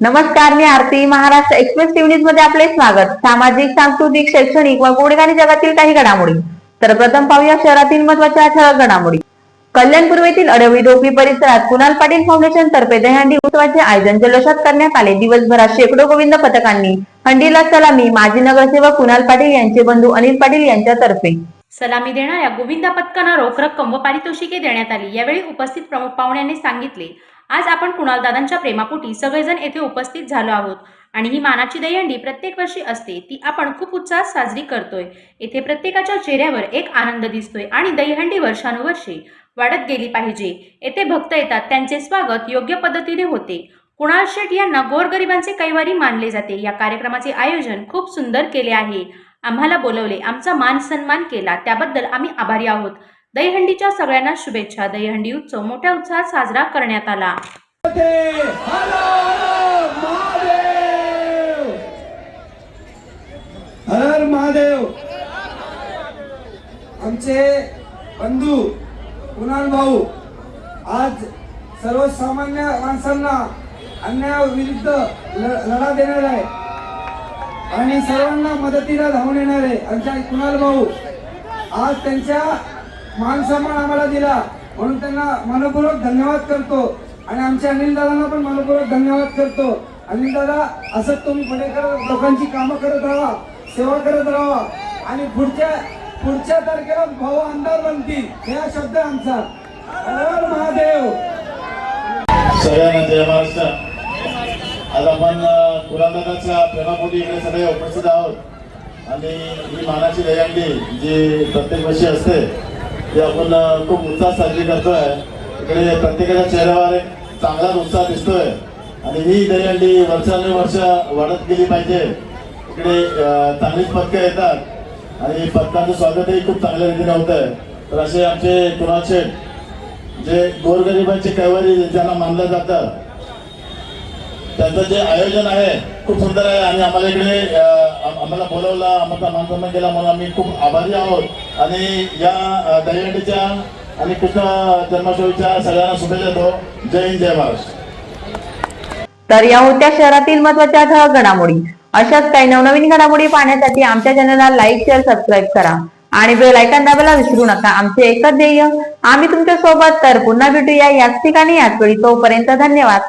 नमस्कार मी Aarti. Maharashtra express TV न्यूजमध्ये आपले स्वागत. सामाजिक सांस्कृतिक शैक्षणिक व गोडगाणी जगातील काही घडामोडी. तर प्रथम पाहूया शहरातील महत्त्वाच्या ठळक घडामोडी. कल्याण पूर्वेतील अडवी डोपी परिसरात कुणाल पाटील फाउंडेशन तर्फे दहीहंडी उत्सवाचे आयोजन जल्लोषात करण्यात आले. दिवसभरात शेकडो गोविंद पथकांनी हंडीला सलामी माजी नगरसेवक कुणाल पाटील यांचे बंधू अनिल पाटील यांच्यातर्फे सलामी देणाऱ्या गोविंदा पथकांना रोख रक्कम व पारितोषिके देण्यात आली. यावेळी उपस्थित प्रमुख पाहुण्यांनी सांगितले. आज आपण कुणाल दादांच्या प्रेमापोटी सगळेजण येथे उपस्थित झालो आहोत. आणि ही मानाची दहीहंडी प्रत्येक वर्षी असते ती आपण खूप उत्साहात साजरी करतोय. येथे प्रत्येकाच्या चेहऱ्यावर एक आनंद दिसतोय आणि दहीहंडी वर्षानुवर्षे वाढत गेली पाहिजे. येथे भक्त येतात त्यांचे स्वागत योग्य पद्धतीने होते. कुणाल शेठ यांना गोरगरिबांचे कैवारी मानले जाते. या कार्यक्रमाचे आयोजन खूप सुंदर केले आहे. आम्हाला बोलवले आमचा मान सन्मान केला. त्याबद्दल आम्ही आभारी आहोत. दहीहंडीच्या सगळ्यांना शुभेच्छा. दहीहंडी उत्सव मोठ्या उत्साहात साजरा करण्यात आला. हर महादेव! आमचे बंधू कुणाल भाऊ आज सर्वसामान्य माणसांना अन्यायाविरुद्ध लढा देणार आहे. आणि सर्वांना मदतीला धावून येणार आहे. आमच्या कुणाल भाऊ आज त्यांच्या मान सन्मान आम्हाला दिला. म्हणून त्यांना मनपूर्वक धन्यवाद करतो. आणि आमच्या अनिल दादांना पण मनपूर्वक धन्यवाद करतो. अनिल दादा असं तुम्ही पुढे करत लोकांची कामं करत राहा सेवा करत राहा. आणि पुढच्या पुढच्या तारखेला भाऊ आमदार बनतील. हे शब्द आमचा. महादेव. सगळ्यांना जय महाराष्ट्र आज आपण कुरादाच्या प्रेमापोटी इकडे सगळे उपस्थित आहोत. आणि ही मानाची दयांडी जी प्रत्येक वर्षी असते जे आपण खूप उत्साह साजरी करतोय. इकडे प्रत्येकाच्या चेहऱ्यावर एक चांगलाच उत्साह दिसतोय. आणि ही दहीहंडी वर्षानुवर्ष वाढत गेली पाहिजे. इकडे चांगलीच पथकं येतात. आणि पथकांचं स्वागतही खूप चांगल्या रीतीने होत आहे तर असे आमचे कुणाल शेठ जे गोरगरिबांचे कैवारी ज्यांना मानलं जातं त्यांचं जे आयोजन आहे खूप सुंदर आहे. आणि आम्हाला इकडे आम्हाला बोलवलं आम्हाला मानसन्मान केला मला मी खूप आभारी आहोत. आणि या दहीहंडीच्या आणि कृष्ण जन्माष्टमीच्या सगळ्यांना शुभेच्छा देतो. जय हिंद जय महाराष्ट्र. तर या होत्या शहरातील महत्त्वाच्या ठळक घडामोडी. अशाच काही नवनवीन घडामोडी पाहण्यासाठी आमच्या चॅनलला लाईक शेअर सबस्क्राईब करा. आणि बेल आयकॉन दाबायला विसरू नका. आमचे एकच ध्येय आम्ही तुमच्यासोबत तर पुन्हा भेटूया याच ठिकाणी याच वेळी तोपर्यंत धन्यवाद.